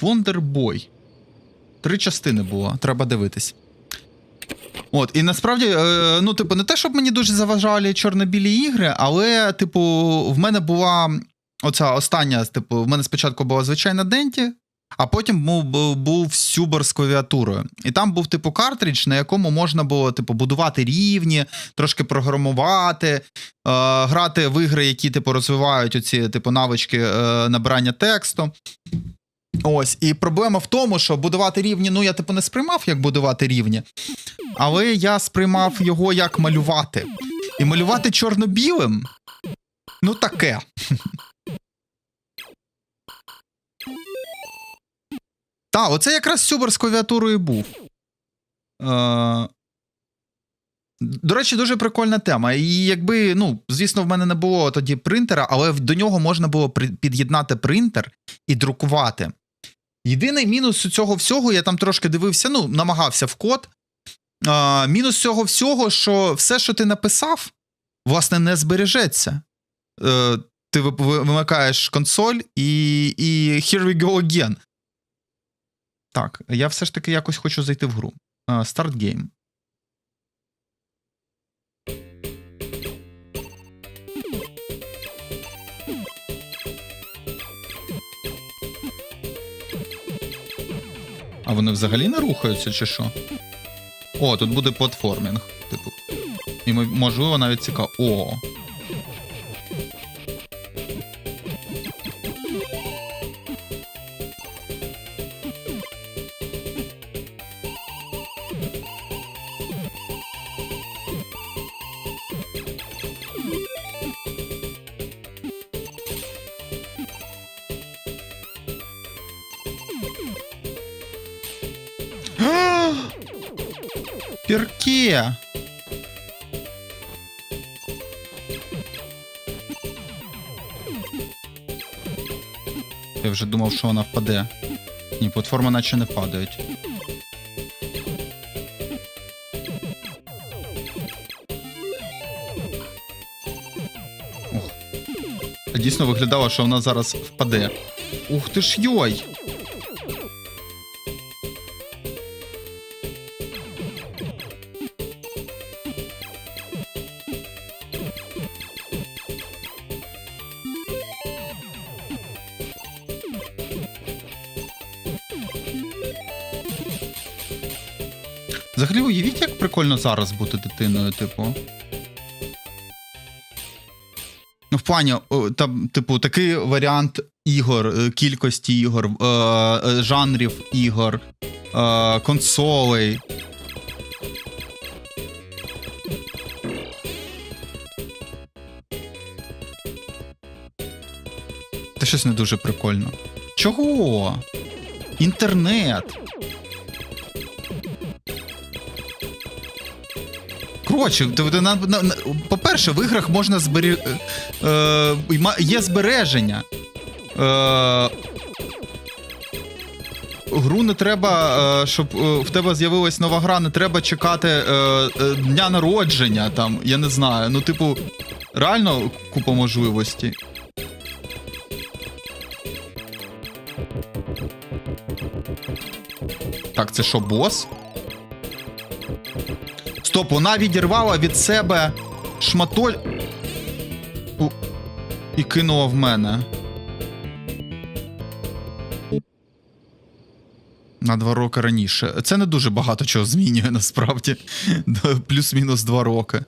Wonderboy. Три частини було, треба дивитись. От, і насправді, е, ну, типу, не те, щоб мені дуже заважали чорно-білі ігри, але, типу, в мене була оця остання, типу, в мене спочатку була звичайна Денті, а потім був, був Сюбер з клавіатурою. І там був, типу, картридж, на якому можна було, типу, будувати рівні, трошки програмувати, е, грати в ігри, які, типу, розвивають оці, типу, навички е, набирання тексту. Ось, і проблема в тому, що будувати рівні, ну я типу не сприймав, як будувати рівні, але я сприймав його як малювати. І малювати чорно-білим ну таке. Так, оце якраз Сюбер з клавіатурою був. Е... До речі, дуже прикольна тема. І якби, ну, звісно, в мене не було тоді принтера, але до нього можна було під'єднати принтер і друкувати. Єдиний мінус цього всього, я там трошки дивився, ну, намагався в код. А, мінус цього всього, що все, що ти написав, власне, не збережеться. Е, ти ви- ви- вимикаєш консоль і, і here we go again. Так, я все ж таки якось хочу зайти в гру. А, Start game. Вони взагалі не рухаються, чи що? О, тут буде платформінг. Типу. І можливо навіть цікаво. О. Перке. Я вже думав, що вона впаде. Ні, платформи наче не падають. Ох. Дійсно виглядало, що вона зараз впаде. Ух ти ж йой! Взагалі, уявіть, як прикольно зараз бути дитиною, типу. Ну, в плані, там, типу, такий варіант ігор, е, кількості ігор, е, е, жанрів ігор, консолей. Це щось не дуже прикольно. Чого? Інтернет. На- по-перше, в іграх можна збері... е, е, є збереження. Е, гру не треба, щоб в тебе з'явилась нова гра, не треба чекати дня народження, там, я не знаю. Ну, типу, реально купа можливостей. Так, це що, бос? Стоп, вона відірвала від себе шматоль. І кинула в мене. На два роки раніше. Це не дуже багато чого змінює насправді. Плюс-мінус два роки.